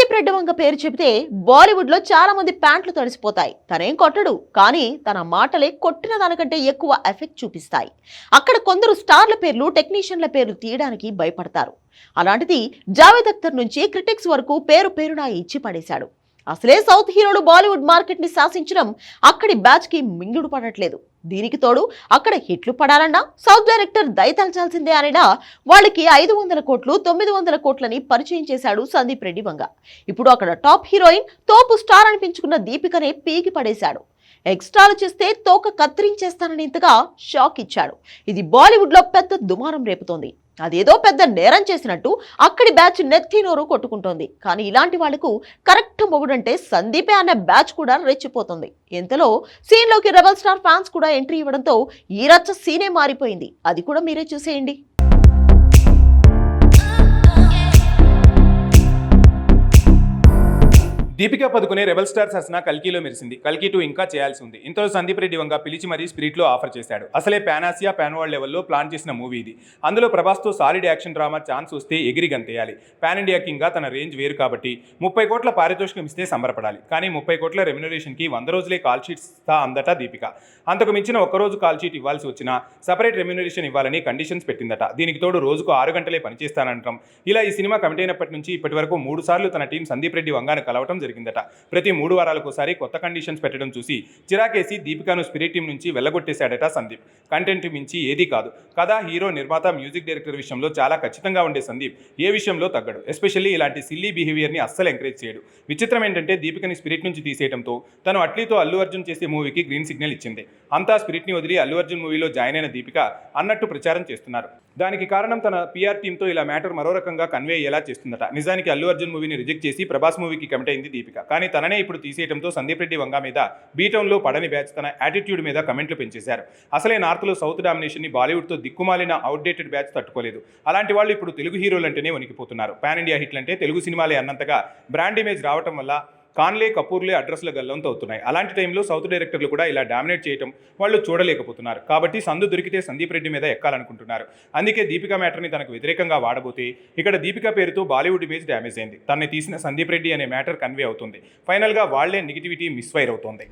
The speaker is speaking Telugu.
సందీప్ రెడ్డి వంక పేరు చెబితే బాలీవుడ్లో చాలా మంది ప్యాంట్లు తడిసిపోతాయి. తనేం కొట్టడు కానీ తన మాటలే కొట్టిన దానికంటే ఎక్కువ ఎఫెక్ట్ చూపిస్తాయి. అక్కడ కొందరు స్టార్ల పేర్లు టెక్నీషియన్ల పేర్లు తీయడానికి భయపడతారు. అలాంటిది జావేద్ అఖ్తర్ నుంచి క్రిటిక్స్ వరకు పేరు పేరున ఇచ్చి పడేశాడు అసలే సౌత్ హీరోలు బాలీవుడ్ మార్కెట్ని శాసించడం అక్కడి బ్యాచ్కి మింగుడు పడట్లేదు. దీనికి తోడు అక్కడ హిట్లు పడాలన్నా సౌత్ డైరెక్టర్ దయతలచాల్సిందే అనడా వాళ్ళకి ఐదు వందల కోట్లు తొమ్మిది వందల కోట్లని పరిచయం చేశాడు సందీప్ రెడ్డి వంగ. ఇప్పుడు అక్కడ టాప్ హీరోయిన్ తోపు స్టార్ అనిపించుకున్న దీపికనే పీకి పడేశాడు. ఎక్స్ట్రాలు చేస్తే తోక కత్తిరించేస్తాననేంతగా షాక్ ఇచ్చాడు. ఇది బాలీవుడ్లో పెద్ద దుమారం రేపుతోంది. అదేదో పెద్ద నేరం చేసినట్టు అక్కడి బ్యాచ్ నెత్తి నోరు కొట్టుకుంటోంది. కానీ ఇలాంటి వాళ్ళకు కరెక్ట్ మొగుడంటే సందీపే అనే బ్యాచ్ కూడా రెచ్చిపోతుంది. ఇంతలో సీన్లోకి రెబల్ స్టార్ ఫ్యాన్స్ కూడా ఎంట్రీ ఇవ్వడంతో ఈ రచ్చ సీనే మారిపోయింది. అది కూడా మీరే చూసేయండి. దీపికా పదుకునే రెబల్ స్టార్ సరసన కల్కీలో మెరిసింది. కల్కి టూ ఇంకా చేయాల్సి ఉంది. ఇంతలో సందీప్ రెడ్డి వంగ పిలిచి మరీ స్పిరిట్లో ఆఫర్ చేశాడు. అసలే పానాసియా పాన్వాల్ లెవెల్లో ప్లాన్ చేసిన మూవీ ఇది. అందులో ప్రభాస్తో సాలిడ్ యాక్షన్ డ్రామా ఛాన్స్ వస్తే ఎగిరి గంతేయాలి. పాన్ ఇండియా కింగ్గా తన రేంజ్ వేరు కాబట్టి ముప్పై కోట్ల పారితోషికం ఇస్తే సంబరపడాలి. కానీ ముప్పై కోట్ల రెమ్యునరేషన్కి వంద రోజులే కాల్ షీట్స్ ఇస్తా అందట దీపిక. అంతకు మించిన ఒక్కరోజు కాల్ షీట్ ఇవ్వాల్సి వచ్చినా సపరేట్ రెమ్యునరేషన్ ఇవ్వాలని కండిషన్స్ పెట్టిందట. దీనికి తోడు రోజుకు ఆరు గంటలే పనిచేస్తానంటాం. ఇలా ఈ సినిమా కమిట్ అయినప్పటి నుంచి ఇప్పటి వరకు మూడు సార్లు తన టీం సందీప్ రెడ్డి వంగాను కలవటం జరిగిందట. ప్రతి మూడు వారాలకోసారి కొత్త కండిషన్స్ పెట్టడం చూసి చిరాకేసి దీపికాను స్పిరిట్ టీం నుంచి వెళ్ళగొట్టేశాడట సందీప్. కంటెంట్ మించి ఏదీ కాదు. కథ హీరో నిర్మాత మ్యూజిక్ డైరెక్టర్ విషయంలో చాలా ఖచ్చితంగా ఉండే సందీప్ ఏ విషయంలో తగ్గడు. ఎస్పెషల్లీ ఇలాంటి సిల్లీ బిహేవియర్ని అస్సలు ఎంకరేజ్ చేయడు. విచిత్రం ఏంటంటే దీపికని స్పిరిట్ నుంచి తీసేయడంతో తను అట్లీతో అల్లు అర్జున్ చేసే మూవీకి గ్రీన్ సిగ్నల్ ఇచ్చింది. అంతా స్పిరిట్ని వదిలి అల్లు అర్జున్ మూవీలో జాయిన్ అయిన దీపిక అన్నట్టు ప్రచారం చేస్తున్నారు. దానికి కారణం తన పిఆర్ టీంతో ఇలా మ్యాటర్ మరో రకంగా కన్వే అయ్యేలా చేస్తుందట. నిజానికి అల్లు అర్జున్ మూవీని రిజెక్ట్ చేసి ప్రభాస్ మూవీకి కమిట్ అయింది దీపిక. కానీ తననే ఇప్పుడు తీసేయడంతో సందీప్ రెడ్డి వంగ మీద బీటౌన్లో పడని బ్యాచ్ తన యాటిట్యూడ్ మీద కమెంట్లు పెంచేశారు. అసలే నార్త్లో సౌత్ డామినేషన్ని బాలీవుడ్తో దిక్కుమాలిన అవుట్డేటెడ్ బ్యాచ్ తట్టుకోలేదు. అలాంటి వాళ్ళు ఇప్పుడు తెలుగు హీరోలు అంటేనే వణికిపోతున్నారు. పాన్ ఇండియా హిట్లంటే తెలుగు సినిమాలే అన్నంతగా బ్రాండ్ ఇమేజ్ రావటం వల్ల కాన్లే కపూర్లే అడ్రస్ల గల్లంత అవుతున్నాయి. అలాంటి టైంలో సౌత్ డైరెక్టర్లు కూడా ఇలా డామినేట్ చేయటం వాళ్ళు చూడలేకపోతున్నారు. కాబట్టి సందు దొరికితే సందీప్ రెడ్డి మీద ఎక్కాలనుకుంటున్నారు. అందుకే దీపికా మ్యాటర్ని తనకు వ్యతిరేకంగా వాడబోతే ఇక్కడ దీపికా పేరుతో బాలీవుడ్ ఇమేజ్ డ్యామేజ్ అయింది. తనని తీసిన సందీప్ రెడ్డి అనే మ్యాటర్ కన్వే అవుతుంది. ఫైనల్గా వాళ్ళే నెగిటివిటీ మిస్ఫైర్ అవుతోంది.